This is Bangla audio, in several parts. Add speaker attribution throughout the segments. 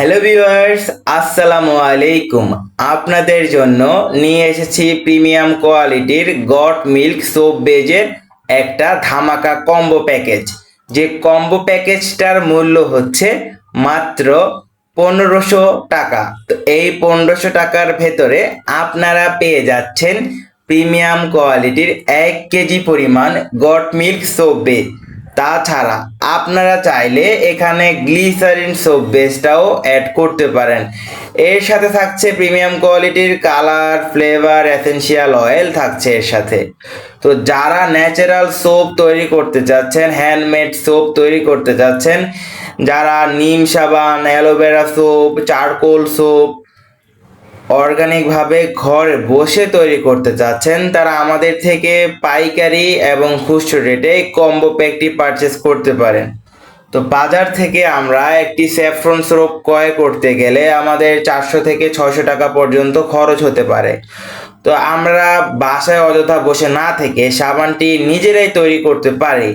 Speaker 1: হ্যালো ভিউয়ার্স আসসালামু আলাইকুম আপনাদের জন্য নিয়ে এসেছি প্রিমিয়াম কোয়ালিটির গট মিল্ক সোপ বেজের একটা ধামাকা কম্বো প্যাকেজ যে কম্বো প্যাকেজটার মূল্য হচ্ছে মাত্র পনেরোশো টাকা। তো এই পনেরোশো টাকার ভেতরে আপনারা পেয়ে যাচ্ছেন প্রিমিয়াম কোয়ালিটির এক কেজি পরিমাণ গট মিল্ক সোপ বেজ তাছাড়া আপনারা চাইলে এখানে গ্লিসারিন সোপ বেসটাও অ্যাড করতে পারেন। এর সাথে থাকছে প্রিমিয়াম কোয়ালিটির কালার ফ্লেভার এসেনশিয়াল অয়েল থাকছে এর সাথে। তো যারা ন্যাচারাল সোপ তৈরি করতে চাচ্ছেন হ্যান্ডমেড সোপ তৈরি করতে চাচ্ছেন, যারা নিম সাবান aloe vera soap charcoal soap অর্গানিকভাবে ঘরে বসে তৈরি করতে চাচ্ছেন, তারা আমাদের থেকে পাইকারি এবং খুচরো রেটে কম্বো প্যাকটি পারচেস করতে পারেন। তো বাজার থেকে আমরা একটি স্যাফ্রন সোপ ক্রয় করতে গেলে আমাদের চারশো থেকে ছয়শো টাকা পর্যন্ত খরচ হতে পারে। তো আমরা বাসায় অযথা বসে না থেকে সাবানটি নিজেরাই তৈরি করতে পারি।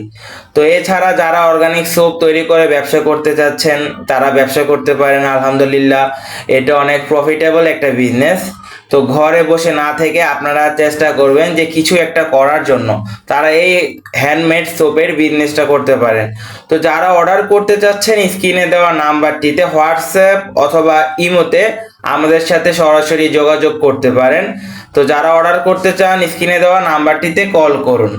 Speaker 1: তো এছাড়া যারা অর্গানিক সোপ তৈরি করে ব্যবসা করতে চাচ্ছেন, তারা ব্যবসা করতে পারেন, আলহামদুলিল্লাহ। এটা অনেক প্রফিটেবল একটা বিজনেস তো ঘরে বসে না থেকে আপনারা চেষ্টা করবেন যে কিছু একটা করার জন্য। তারা এই হ্যান্ডমেড সোপের বিজনেসটা করতে পারেন। তো যারা অর্ডার করতে চাচ্ছেন, স্ক্রিনে দেওয়া নাম্বারটিতে হোয়াটসঅ্যাপ অথবা ইমোতে আমাদের সাথে সরাসরি যোগাযোগ করতে পারেন। তো যারা অর্ডার করতে চান স্ক্রিনে দেওয়া নাম্বারটিতে কল করুন।